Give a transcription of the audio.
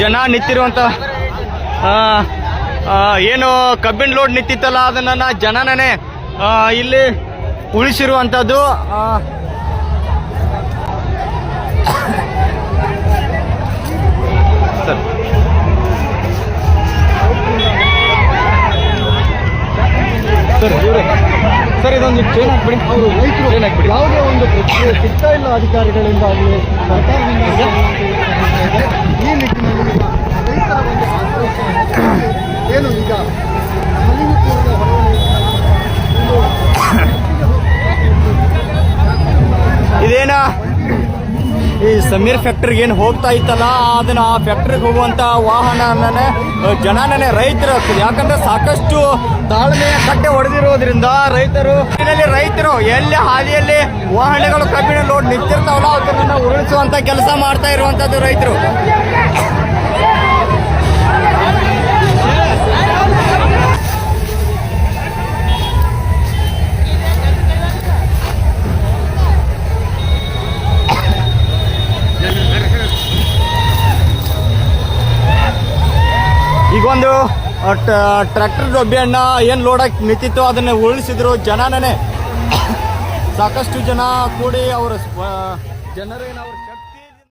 ಜನ ನಿಂತಿರುವಂತ ಏನು ಕಬ್ಬಿನ ಲೋಡ್ ನಿಂತಿತ್ತಲ್ಲ ಅದನ್ನ ಜನನೇ ಇಲ್ಲಿ ಉಳಿಸಿರುವಂಥದ್ದು ಸರ್ ಇದೊಂದು ಚೇನ್ ಹಾಕ್ಬಿಡಿ. ಅವರು ರೈತರು ಯಾವುದೇ ಒಂದು ಪ್ರಕ್ರಿಯೆ ಸಿಗ್ತಾ ಇಲ್ಲ ಅಧಿಕಾರಿಗಳಿಂದ ಆಗಲಿ ಸರ್ಕಾರದಿಂದ ಈ ಸಮೀರ್ ಫ್ಯಾಕ್ಟ್ರಿಗೆ ಏನು ಹೋಗ್ತಾ ಇತ್ತಲ್ಲ, ಅದನ್ನ ಆ ಫ್ಯಾಕ್ಟ್ರಿಗೆ ಹೋಗುವಂತ ವಾಹನನೇ ಜನನೇ ರೈತರು ಯಾಕಂದ್ರೆ ಸಾಕಷ್ಟು ತಾಳ್ಮೆಯ ಕಟ್ಟೆ ಹೊಡೆದಿರೋದ್ರಿಂದ ರೈತರು ರೈತರು ಎಲ್ಲಿ ಹಾದಿಯಲ್ಲಿ ವಾಹನಗಳು ಕಬ್ಬಿಣ ಲೋಡ್ ನಿಂತಿರ್ತಾವಲ್ಲ, ಅದನ್ನ ಉರುಳಿಸುವಂತ ಕೆಲಸ ಮಾಡ್ತಾ ಇರುವಂತದ್ದು ರೈತರು. ಈಗ ಒಂದು ಟ್ರ್ಯಾಕ್ಟರ್ ಡಬ್ಬಿಯನ್ನ ಏನು ಲೋಡಾಗಿ ನಿಂತಿತ್ತು ಅದನ್ನ ಉರುಳಿಸಿದ್ರು. ಜನನೇ ಸಾಕಷ್ಟು ಜನ ಕೂಡಿ ಅವರ ಜನರೇನು ಅವ್ರ